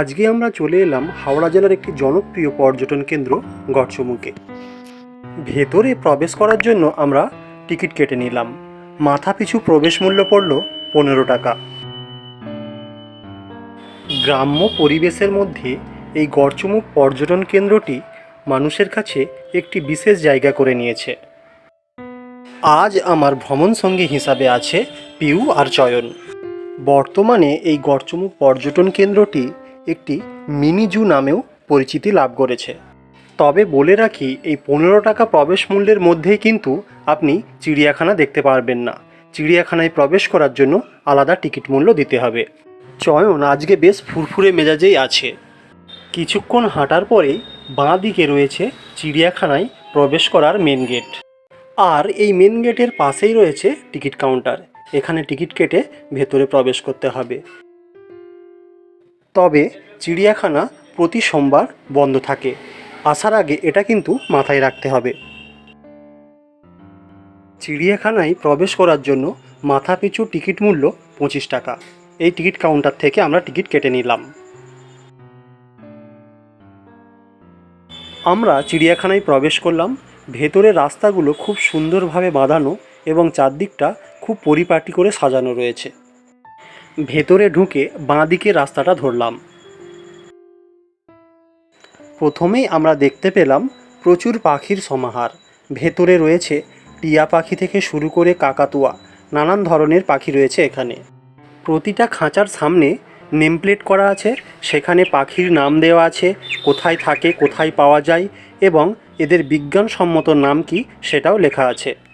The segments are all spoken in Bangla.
আজকে আমরা চলে এলাম হাওড়া জেলার একটি জনপ্রিয় পর্যটন কেন্দ্র গড়চমুকে। ভেতরে প্রবেশ করার জন্য আমরা টিকিট কেটে নিলাম। মাথা পিছু প্রবেশ মূল্য পড়ল পনেরো টাকা। গ্রাম্য পরিবেশের মধ্যে এই গড়চমুক পর্যটন কেন্দ্রটি মানুষের কাছে একটি বিশেষ জায়গা করে নিয়েছে। আজ আমার ভ্রমণ সঙ্গী হিসাবে আছে পিউ আর চয়ন। বর্তমানে এই গড়চমুক পর্যটন কেন্দ্রটি একটি মিনি জু নামেও পরিচিতি লাভ করেছে। তবে বলে রাখি, এই পনেরো টাকা প্রবেশ মূল্যের মধ্যেই কিন্তু আপনি চিড়িয়াখানা দেখতে পারবেন না। চিড়িয়াখানায় প্রবেশ করার জন্য আলাদা টিকিট মূল্য দিতে হবে। চয়ন, আজকে বেশ ফুরফুরে মেজাজেই আছে। কিছুক্ষণ হাঁটার পরেই বাঁ দিকে রয়েছে চিড়িয়াখানায় প্রবেশ করার মেন গেট আর এই মেন গেটের পাশেই রয়েছে টিকিট কাউন্টার এখানে টিকিট কেটে ভেতরে প্রবেশ করতে হবে। তবে চিড়িয়াখানা প্রতি সোমবার বন্ধ থাকে। আসার আগে এটা কিন্তু মাথায় রাখতে হবে। চিড়িয়াখানায় প্রবেশ করার জন্য মাথা পিছু টিকিট মূল্য পঁচিশ টাকা। এই টিকিট কাউন্টার থেকে আমরা টিকিট কেটে নিলাম। আমরা চিড়িয়াখানায় প্রবেশ করলাম। ভেতরের রাস্তাগুলো খুব সুন্দরভাবে বাঁধানো এবং চারদিকটা খুব পরিপাটি করে সাজানো রয়েছে। ভেতরে ঢুকে বাঁ দিকে রাস্তাটা ধরলাম। প্রথমেই আমরা দেখতে পেলাম প্রচুর পাখির সমাহার। ভেতরে রয়েছে টিয়া পাখি থেকে শুরু করে কাকাতুয়া, নানান ধরনের পাখি রয়েছে এখানে। প্রতিটা খাঁচার সামনে নেমপ্লেট করা আছে, সেখানে পাখির নাম দেওয়া আছে, কোথায় থাকে, কোথায় পাওয়া যায়, এবং এদের বিজ্ঞানসম্মত নাম কি সেটাও লেখা আছে।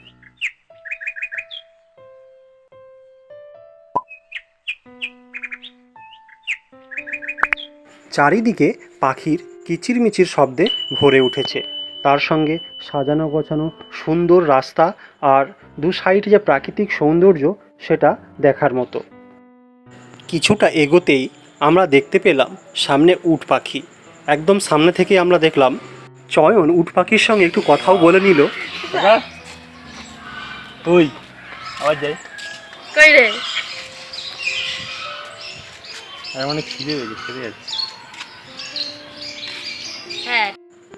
চারিদিকে পাখির কিচিরমিচির শব্দে ভরে উঠেছে। তার সঙ্গে সাজানো গোছানো সুন্দর রাস্তা আর দু সাইডে যে প্রাকৃতিক সৌন্দর্য সেটা দেখার মতো। কিছুটা এগোতেই আমরা দেখতে পেলাম সামনে উট পাখি। একদম সামনে থেকে আমরা দেখলাম চয়ন উট পাখির সঙ্গে একটু কথাও বলে নিল। ওই আবার যাই। কই রে? মানে খিদে পেয়েছে খেতে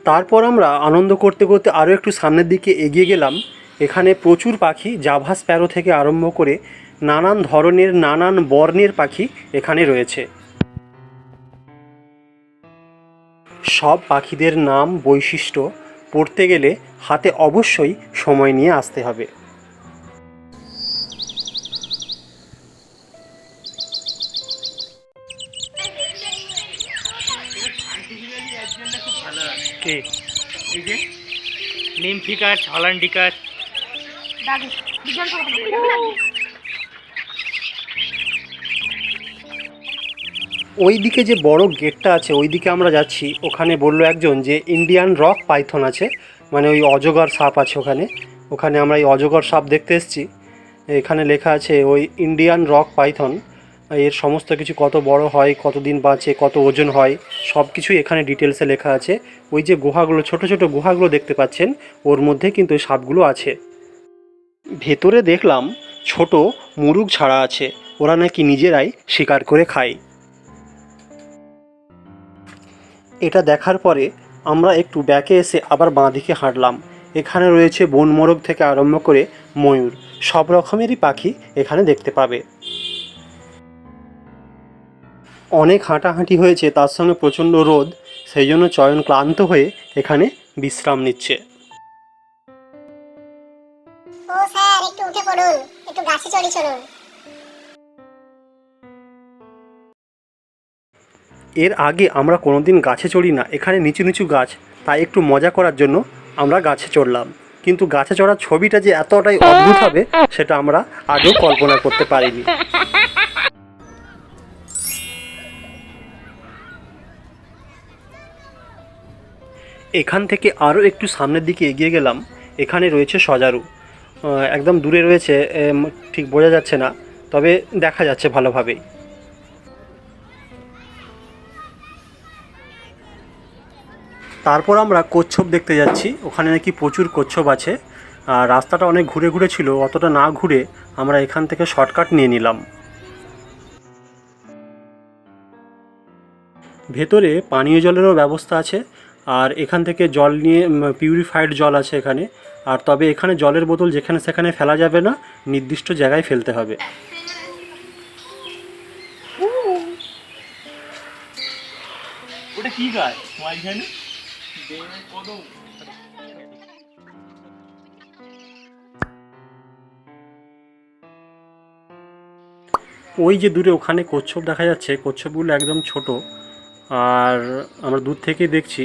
তারপর আমরা আনন্দ করতে করতে আরও একটু সামনের দিকে এগিয়ে গেলাম। এখানে প্রচুর পাখি, জাভা স্প্যারো থেকে আরম্ভ করে নানান ধরনের, নানান বর্ণের পাখি এখানে রয়েছে। সব পাখিদের নাম বৈশিষ্ট্য পড়তে গেলে হাতে অবশ্যই সময় নিয়ে আসতে হবে। কে এই যে নিমফিকাস হলান্ডিকাস দাদু বিজ্ঞান ওই দিকে যে বড় গেটটা আছে ওই দিকে আমরা যাচ্ছি। ওখানে বলল একজন যে ইন্ডিয়ান রক পাইথন আছে মানে ওই অজগর সাপ আছে ওখানে। ওখানে আমরা এই অজগর সাপ দেখতে এসেছি। এখানে লেখা আছে ওই ইন্ডিয়ান রক পাইথন। এর সমস্ত কিছু কত বড় হয়, কত দিন বাঁচে, কত ওজন হয়, সব কিছুই এখানে ডিটেলসে লেখা আছে। ওই যে গুহাগুলো, ছোট ছোট গুহাগুলো দেখতে পাচ্ছেন, ওর মধ্যে কিন্তু ওই সাপগুলো আছে। ভেতরে দেখলাম ছোট মুরুগ ছাড়া আছে, ওরা নাকি নিজেরাই শিকার করে খায়। এটা দেখার পরে আমরা একটু ব্যাকে এসে আবার বাঁ দিকে হাঁটলাম। এখানে রয়েছে বনমোরগ থেকে আরম্ভ করে ময়ূর, সব রকমেরই পাখি এখানে দেখতে পাবে। অনেক হাঁটাহাঁটি হয়েছে তার সঙ্গে প্রচণ্ড রোদ সেই জন্য চয়ন ক্লান্ত হয়ে এখানে বিশ্রাম নিচ্ছে। ও স্যার একটু উঠে পড়ুন একটু গাছে চড়ি চলুন এর আগে আমরা কোনোদিন গাছে চড়ি না এখানে নিচু নিচু গাছ তাই একটু মজা করার জন্য আমরা গাছে চড়লাম। কিন্তু গাছে চড়ার ছবিটা যে এতটাই অদ্ভুত হবে সেটা আমরা আগেও কল্পনা করতে পারিনি। এখান থেকে আরও একটু সামনের দিকে এগিয়ে গেলাম। এখানে রয়েছে সজারু। একদম দূরে রয়েছে ঠিক বোঝা যাচ্ছে না, তবে দেখা যাচ্ছে ভালোভাবেই তারপর আমরা কচ্ছপ দেখতে যাচ্ছি। ওখানে নাকি প্রচুর কচ্ছপ আছে। আর রাস্তাটা অনেক ঘুরে ঘুরে ছিল, অতটা না ঘুরে আমরা এখান থেকে শর্টকাট নিয়ে নিলাম। ভেতরে পানীয় জলেরও ব্যবস্থা আছে। আর এখান থেকে জল নিয়ে পিউরিফাইড জল আছে এখানে। আর তবে এখানে জলের বোতল যেখানে সেখানে ফেলা যাবে না নির্দিষ্ট জায়গায় ফেলতে হবে। ওটা কি গাছ? তোমার এখানে? ওই যে দূরে ওখানে কচ্ছপ দেখা যাচ্ছে কচ্ছপগুলো একদম ছোট। আর আমরা দূর থেকেই দেখছি।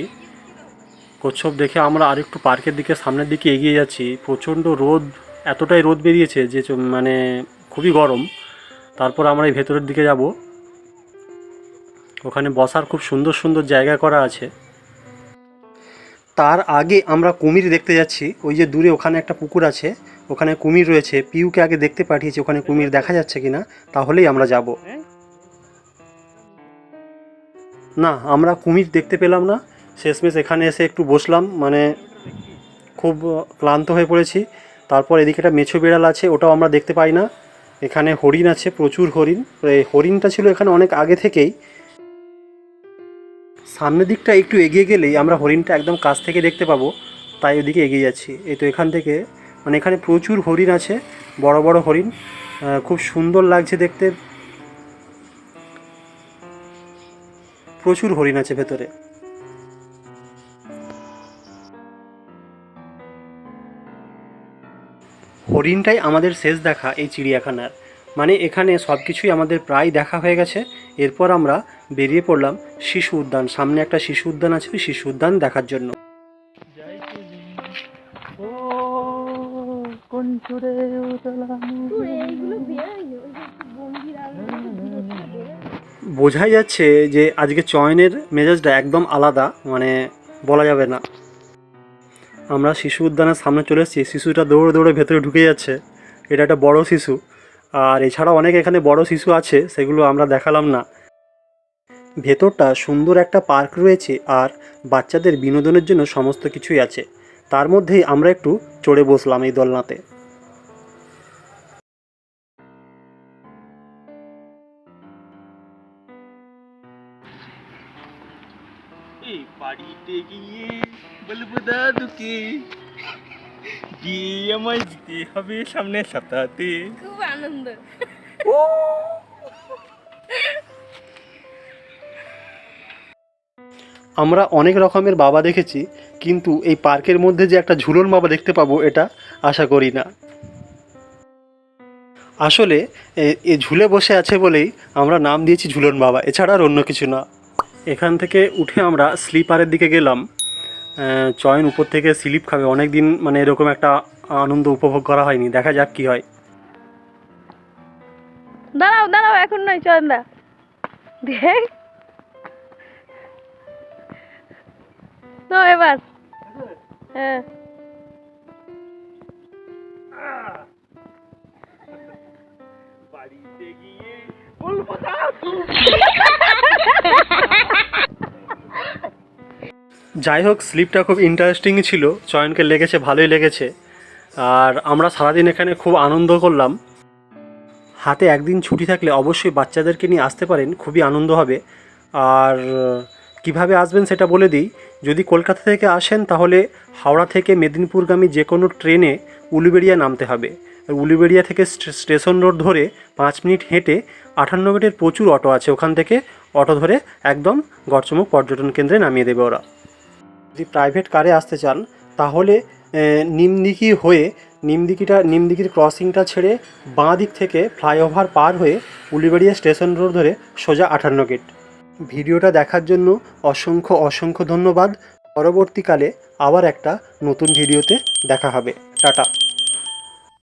কচ্ছপ দেখে আমরা আরেকটু পার্কের দিকে, সামনের দিকে এগিয়ে যাচ্ছি। প্রচণ্ড রোদ, এতটাই রোদ বেরিয়েছে যে মানে খুবই গরম। তারপর আমরা এই ভেতরের দিকে যাব। ওখানে বসার খুব সুন্দর সুন্দর জায়গা করা আছে। তার আগে আমরা কুমির দেখতে যাচ্ছি। ওই যে দূরে ওখানে একটা পুকুর আছে। ওখানে কুমির রয়েছে। পিউকে আগে দেখতে পাঠিয়েছি ওখানে কুমির দেখা যাচ্ছে কিনা। তাহলেই আমরা যাব। না, আমরা কুমির দেখতে পেলাম না। শেষমেশ এখানে এসে একটু বসলাম মানে খুব ক্লান্ত হয়ে পড়েছি। তারপর এদিকে একটা মেছো বিড়াল আছে, ওটাও আমরা দেখতে পাই না। এখানে হরিণ আছে, প্রচুর হরিণ। এই হরিণটা ছিল এখানে অনেক আগে থেকেই। সামনের দিকটা একটু এগিয়ে গেলেই আমরা হরিণটা একদম কাছ থেকে দেখতে পাবো, তাই ওদিকে এগিয়ে যাচ্ছি। এই তো এখান থেকে মানে এখানে প্রচুর হরিণ আছে, বড় বড় হরিণ খুব সুন্দর লাগছে দেখতে। প্রচুর হরিণ আছে ভেতরে। হরিণটাই আমাদের শেষ দেখা এই চিড়িয়াখানার। মানে এখানে সব কিছুই আমাদের প্রায় দেখা হয়ে গেছে। এরপর আমরা বেরিয়ে পড়লাম শিশু উদ্যান। সামনে একটা শিশু উদ্যান আছে ওই শিশু উদ্যান দেখার জন্য। বোঝাই যাচ্ছে যে আজকে চয়নের মেজাজটা একদম আলাদা মানে বলা যাবে না। আমরা শিশু উদ্যানের সামনে চলে এসেছি। শিশুটা দৌড়ে দৌড়ে ভেতরে ঢুকে যাচ্ছে। এটা একটা বড় শিশু। আর এছাড়াও অনেক এখানে বড় শিশু আছে, সেগুলো আমরা দেখালাম না। ভেতরটা সুন্দর একটা পার্ক রয়েছে আর বাচ্চাদের বিনোদনের জন্য সমস্ত কিছুই আছে। তার মধ্যেই আমরা একটু চড়ে বসলাম এই দোলনাতে। বাড়িতে গিয়ে বলব দাদুকে। গিয়ে আমায় দিতে হবে সামনের সপ্তাহতে। খুব আনন্দ। আমরা অনেক রকমের বাবা দেখেছি কিন্তু এই পার্কের মধ্যে যে একটা ঝুলন বাবা দেখতে পাবো এটা আশা করি না। আসলে এ- এ ঝুলে বসে আছে বলেই আমরা নাম দিয়েছি ঝুলন বাবা এছাড়া আর অন্য কিছু না। এখান থেকে উঠে আমরা স্লিপারের দিকে গেলাম। চয়ন উপর থেকে স্লিপ খাবে। অনেক দিন মানে এরকম একটা আনন্দ উপভোগ করা হয়নি। দেখা যাক কি হয়। দাঁড়াও দাঁড়াও এখন নয় চন্দা দেখ। তো এবার। হ্যাঁ। বাড়িতে গিয়ে বলব যাই হোক স্লিপটা খুব ইন্টারেস্টিং ছিল। চয়নকে লেগেছে, ভালোই লেগেছে। আর আমরা সারাদিন এখানে খুব আনন্দ করলাম। হাতে একদিন ছুটি থাকলে অবশ্যই বাচ্চাদেরকে নিয়ে আসতে পারেন, খুবই আনন্দ হবে। আর কীভাবে আসবেন সেটা বলে দিই। যদি কলকাতা থেকে আসেন, তাহলে হাওড়া থেকে মেদিনীপুরগামী যে কোনো ট্রেনে উলুবেড়িয়া নামতে হবে। উলুবেড়িয়া থেকে স্টেশন রোড ধরে পাঁচ মিনিট হেঁটে আটান্ন মিনিটের প্রচুর অটো আছে। ওখান থেকে অটো ধরে একদম গড়চমুখ পর্যটন কেন্দ্রে নামিয়ে দেবে ওরা। যদি প্রাইভেট কারে আসতে চান, তাহলে নিমদিকি হয়ে নিমদিকিটা নিমদিকির ক্রসিংটা ছেড়ে বাঁ দিক থেকে ফ্লাইওভার পার হয়ে উলিবাড়িয়া স্টেশন রোড ধরে সোজা আঠান্ন গেট ভিডিওটা দেখার জন্য অসংখ্য অসংখ্য ধন্যবাদ। পরবর্তীকালে আবার একটা নতুন ভিডিওতে দেখা হবে। টাটা।